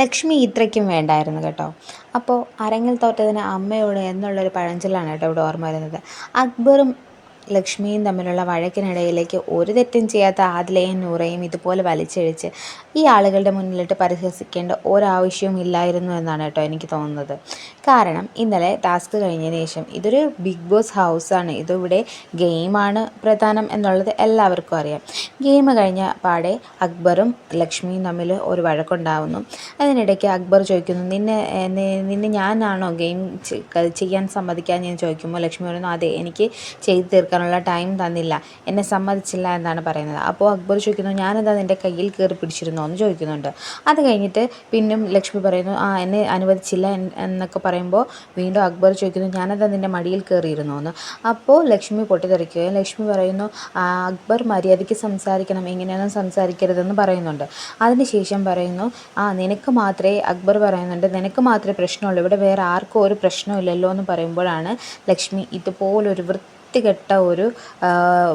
ലക്ഷ്മി ഇത്രയ്ക്കും വേണ്ടായിരുന്നു കേട്ടോ. അപ്പോൾ അരങ്ങിൽ തോറ്റതിന് അമ്മയോട് എന്നുള്ളൊരു പഴഞ്ചൊല്ലാണ് കേട്ടോ ഇവിടെ ഓർമ്മ വരുന്നത്. അക്ബറും ലക്ഷ്മിയും തമ്മിലുള്ള വഴക്കിനിടയിലേക്ക് ഒരു തെറ്റും ചെയ്യാത്ത ആദിലയും നൂറയും ഇതുപോലെ വലിച്ചഴിച്ച് ഈ ആളുകളുടെ മുന്നിലിട്ട് പരിഹസിക്കേണ്ട ഒരാവശ്യവും ഇല്ലായിരുന്നു എന്നാണ് കേട്ടോ എനിക്ക് തോന്നുന്നത്. കാരണം ഇന്നലെ ടാസ്ക് കഴിഞ്ഞതിന് ശേഷം ഇതൊരു ബിഗ് ബോസ് ഹൗസാണ്. ഇതിവിടെ ഗെയിമാണ് പ്രധാനം എന്നുള്ളത് എല്ലാവർക്കും അറിയാം. ഗെയിം കഴിഞ്ഞ പാടെ അക്ബറും ലക്ഷ്മിയും തമ്മിൽ ഒരു വഴക്കുണ്ടാവുന്നു. അതിനിടയ്ക്ക് അക്ബർ ചോദിക്കുന്നു നിന്നെ നിന്നെ ഞാനാണോ ഗെയിം ചെയ്യാൻ സമ്മതിക്കാൻ ഞാൻ ചോദിക്കുമ്പോൾ ലക്ഷ്മി പറയുന്നു അതെ എനിക്ക് ചെയ്തു തീർക്കാനുള്ള ടൈം തന്നില്ല. എന്നെ സമ്മതിച്ചില്ല എന്നാണ് പറയുന്നത്. അപ്പോൾ അക്ബർ ചോദിക്കുന്നു ഞാനെന്താ നിന്റെ കയ്യിൽ കയറി പിടിച്ചിരുന്നോ? എന്ന് ചോദിക്കുന്നുണ്ട്. അത് കഴിഞ്ഞിട്ട് പിന്നും ലക്ഷ്മി പറയുന്നു ആ എന്നെ അനുവദിച്ചില്ല എന്നൊക്കെ പറയുമ്പോൾ വീണ്ടും അക്ബർ ചോദിക്കുന്നു ഞാനെന്താ നിന്റെ മടിയിൽ കയറിയിരുന്നോ എന്ന് അപ്പോൾ ലക്ഷ്മി പൊട്ടിത്തെറിക്കുകയും ലക്ഷ്മി പറയുന്നു അക്ബർ മര്യാദയ്ക്ക് സംസാരിക്കണം ഇങ്ങനെയൊന്നും സംസാരിക്കരുതെന്ന് പറയുന്നുണ്ട്. അതിനുശേഷം പറയുന്നു ആ നിനക്ക് മാത്രമേ അക്ബർ പറയുന്നുണ്ട് നിനക്ക് മാത്രമേ പ്രശ്നമുള്ളൂ. ഇവിടെ വേറെ ആർക്കും ഒരു പ്രശ്നമില്ലല്ലോ എന്ന് പറയുമ്പോഴാണ് ലക്ഷ്മി ഇതുപോലൊരു വൃത്തി വൃത്തികെട്ട ഒരു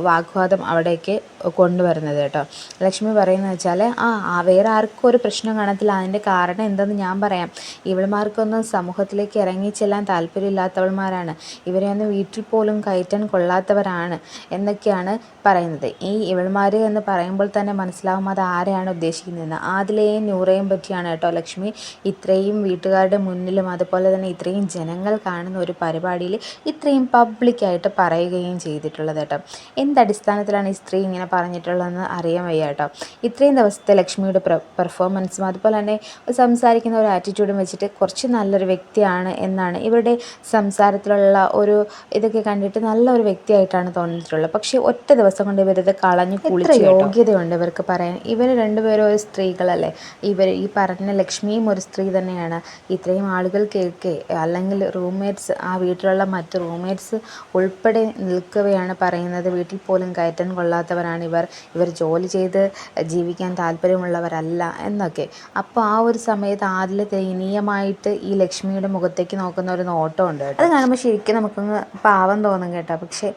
വാഗ്വാദം അവിടേക്ക് കൊണ്ടുവരുന്നത് കേട്ടോ. ലക്ഷ്മി പറയുന്നത് വെച്ചാൽ ആ വേറെ ആർക്കും ഒരു പ്രശ്നം കാണത്തില്ല. അതിന്റെ കാരണം എന്തെന്ന് ഞാൻ പറയാം. ഇവൾമാർക്കൊന്നും സമൂഹത്തിലേക്ക് ഇറങ്ങി ചെല്ലാൻ താല്പര്യമില്ലാത്തവൾമാരാണ്. ഇവരെയൊന്നും വീട്ടിൽ പോലും കയറ്റാൻ കൊള്ളാത്തവരാണ് എന്നൊക്കെയാണ് പറയുന്നത്. ഈ ഇവൾമാർ എന്ന് പറയുമ്പോൾ തന്നെ മനസ്സിലാവും അത് ആരെയാണ് ഉദ്ദേശിക്കുന്നതെന്ന്. ആദിലയും നൂറയും പറ്റിയാണ് കേട്ടോ ലക്ഷ്മി. ഇത്രയും വീട്ടുകാരുടെ മുന്നിലും അതുപോലെ തന്നെ ഇത്രയും ജനങ്ങൾ കാണുന്ന ഒരു പരിപാടിയിൽ ഇത്രയും പബ്ലിക്കായിട്ട് പറയുകയും ചെയ്തിട്ടുള്ളത് കേട്ടോ. എന്തടിസ്ഥാനത്തിലാണ് ഈ സ്ത്രീ ഇങ്ങനെ പറഞ്ഞിട്ടുള്ളതെന്ന് അറിയാൻ വയ്യ കേട്ടോ. ഇത്രയും ദിവസത്തെ ലക്ഷ്മിയുടെ പെർഫോമൻസും അതുപോലെ തന്നെ സംസാരിക്കുന്ന ഒരു ആറ്റിറ്റ്യൂഡും വെച്ചിട്ട് കുറച്ച് നല്ലൊരു വ്യക്തിയാണ് എന്നാണ് ഇവരുടെ സംസാരത്തിലുള്ള ഒരു ഇതൊക്കെ കണ്ടിട്ട് നല്ലൊരു വ്യക്തിയായിട്ടാണ് തോന്നിയിട്ടുള്ളത്. പക്ഷേ ഒറ്റ ദിവസം കൊണ്ട് ഇവരിത് കളഞ്ഞു കുളിച്ച് യോഗ്യതയുണ്ട് ഇവർക്ക് പറയാൻ. ഇവർ രണ്ടുപേരും ഒരു സ്ത്രീകളല്ലേ? ഇവർ ഈ പറഞ്ഞ ലക്ഷ്മിയും ഒരു സ്ത്രീ തന്നെയാണ്. ഇത്രയും ആളുകൾ കേൾക്കെ അല്ലെങ്കിൽ റൂംമേറ്റ്സ് ആ വീട്ടിലുള്ള മറ്റ് റൂംമേറ്റ്സ് ഉൾപ്പെടെ നിൽക്കവെയാണ് പറയുന്നത്. വീട്ടിൽ പോലും കയറ്റാൻ കൊള്ളാത്തവരാണ് ഇവർ ഇവർ ജോലി ചെയ്ത് ജീവിക്കാൻ താല്പര്യമുള്ളവരല്ല എന്നൊക്കെ. അപ്പോൾ ആ ഒരു സമയത്ത് ആദ്യം ദയനീയമായിട്ട് ഈ ലക്ഷ്മിയുടെ മുഖത്തേക്ക് നോക്കുന്ന ഒരു നോട്ടം ഉണ്ട് അത് കാണുമ്പോൾ ശരിക്കും നമുക്കൊന്ന് പാവം തോന്നും കേട്ടോ. പക്ഷേ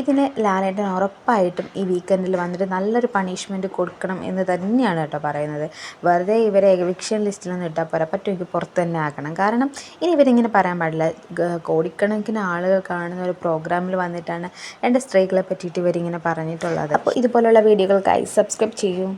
ഇതിന് ലാലേട്ടൻ ഉറപ്പായിട്ടും ഈ വീക്കെൻഡിൽ വന്നിട്ട് നല്ലൊരു പണിഷ്മെന്റ് കൊടുക്കണം എന്ന് തന്നെയാണ് കേട്ടോ പറയുന്നത്. വെറുതെ ഇവരെ എവിക്ഷൻ ലിസ്റ്റിലൊന്നും ഇട്ടാൽ പോരാ. പറ്റും എനിക്ക് പുറത്ത് തന്നെ ആക്കണം. കാരണം ഇനി ഇവരിങ്ങനെ പറയാൻ പാടില്ല. കോടിക്കണക്കിന് ആളുകൾ കാണുന്ന ഒരു പ്രോഗ്രാമിൽ വന്നിട്ടാണ് എന്റെ സ്ത്രീകളെ പറ്റിയിട്ട് ഇവരിങ്ങനെ പറഞ്ഞിട്ടുള്ളത്. അപ്പോൾ ഇതുപോലുള്ള വീഡിയോകൾക്കായി സബ്സ്ക്രൈബ് ചെയ്യൂ.